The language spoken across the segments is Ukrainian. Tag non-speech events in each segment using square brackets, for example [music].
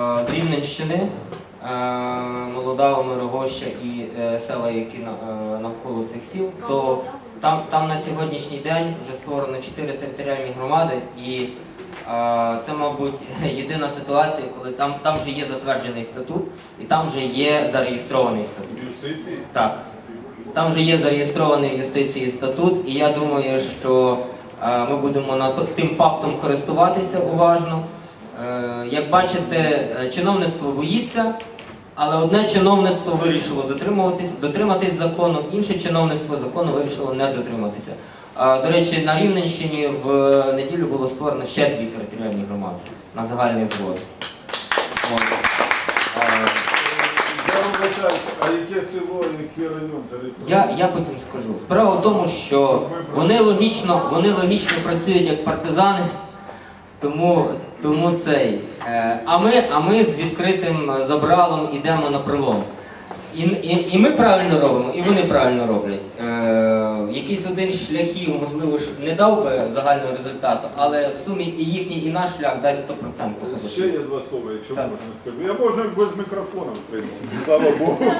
З Рівненщини, е, Молодава, Мирогоща і е, села, які е, навколо цих сіл, то там, там на сьогоднішній день вже створено чотири територіальні громади, і це, мабуть, [laughs] єдина ситуація, коли там, там вже є затверджений статут, і там вже є зареєстрований статут. Юстиції? Так. Там вже є зареєстрований в юстиції статут, і я думаю, що ми будемо на то- тим фактом користуватися уважно. Е, як бачите, е, чиновництво боїться, але одне чиновництво вирішило дотримуватись, дотриматись закону, інше чиновництво закону вирішило не дотриматися. Е, до речі, на Рівненщині в неділю було створено ще дві територіальні громади на загальний а яке село, район? Я, я потім скажу. Справа в тому, що вони логічно, вони логічно працюють як партизани, тому, тому цей. Е, а, ми, а ми з відкритим забралом йдемо на пролом. І, і, і ми правильно робимо, і вони правильно роблять. Е, якийсь один з шляхів, можливо, не дав би загального результату, але в сумі і їхній, і наш шлях дасть 100% Ще є два слова, якщо Так. можна скажу. Я можу без мікрофона, в принципі, слава Богу. [laughs]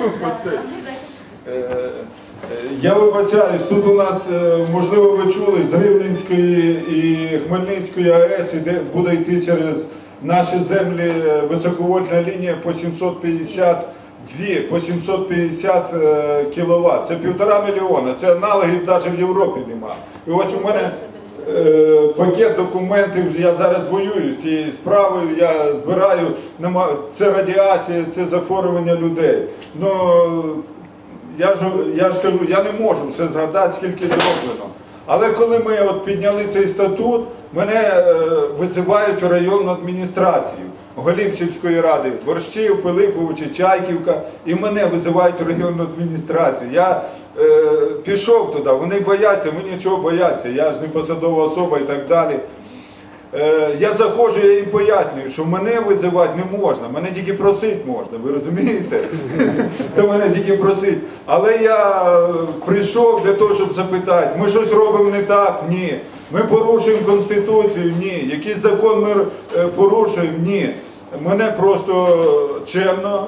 Е, е, Я вибачаюсь, тут у нас, е, можливо, ви чули, з Рівненської і Хмельницької АЕС іде, буде йти через наші землі е, високовольтна лінія по 752, по 750 кВт. Це півтора мільйона. Це аналогів навіть в Європі нема. І ось у мене е, пакет документів, я зараз воюю з цією справою, я збираю, це радіація, це захворювання людей. Ну, я ж, я ж кажу, я не можу все згадати, скільки зроблено. Але коли ми от підняли цей статут, мене е, визивають у районну адміністрацію голів сільської ради, Борщів, Пилиповичі, Чайківка, і мене визивають у районну адміністрацію. Я е, пішов туди, вони бояться, ми нічого бояться, я ж не посадова особа і так далі. Е, я заходжу, я їм пояснюю, що мене визивати не можна, мене тільки просити можна, ви розумієте? То мене тільки просить. Але я е, прийшов для того, щоб запитати, ми щось робимо не так? Ні. Ми порушуємо Конституцію? Ні. Якийсь закон ми е, порушуємо? Ні. Мене просто чемно,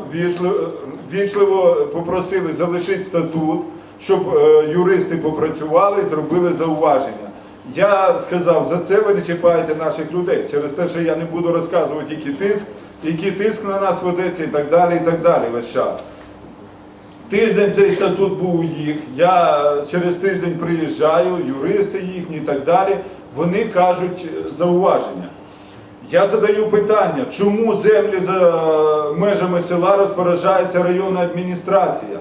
вічливо, попросили залишити статут, щоб юристи попрацювали, зробили зауваження. Я сказав, за це ви не чіпаєте наших людей, через те, що я не буду розказувати, який тиск, який тиск на нас ведеться і так далі, і так далі весь час. Тиждень цей статут був у їх. Я через тиждень приїжджаю, юристи їхні і так далі. Вони кажуть е, зауваження. Я задаю питання, чому землі за межами села розпоряджається районна адміністрація?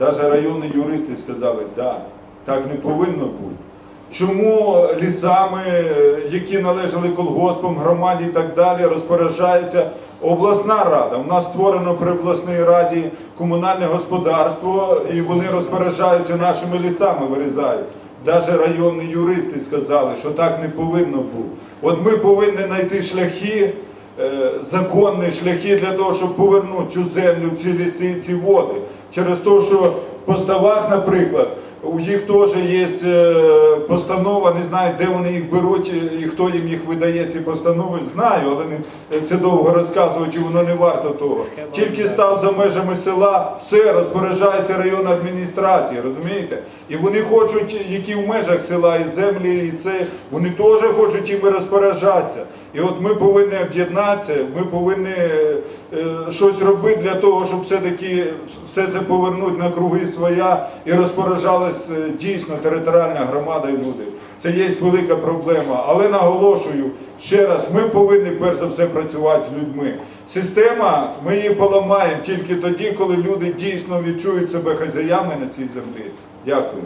Навіть районні юристи сказали, да, так не повинно бути. Чому лісами, е, які належали колгоспам, громаді і так далі, розпоряджається обласна рада? У нас створено при обласній раді комунальне господарство, і вони розпоряджаються нашими лісами, вирізають. Навіть районні юристи сказали, що так не повинно бути. От ми повинні знайти шляхи, е, законні шляхи для того, щоб повернути цю землю, ці ліси, ці води. Через те, що по ставах, наприклад, у їх теж є е, постанова, не знаю, де вони їх беруть і хто їм їх видає ці постанови. Знаю, але це довго розказувати, і воно не варто того. Тільки став за межами села, все розпоряджається районна адміністрація, розумієте? І вони хочуть, які в межах села і землі, і це вони теж хочуть іми розпоряджатися. І от ми повинні об'єднатися, ми повинні е, е, щось робити для того, щоб все-таки все це повернути на круги своя і розпоряджалась е, дійсно територіальна громада і люди. Це є велика проблема. Але наголошую ще раз, ми повинні перш за все працювати з людьми. Система, ми її поламаємо тільки тоді, коли люди дійсно відчують себе хазяями на цій землі. Дякую.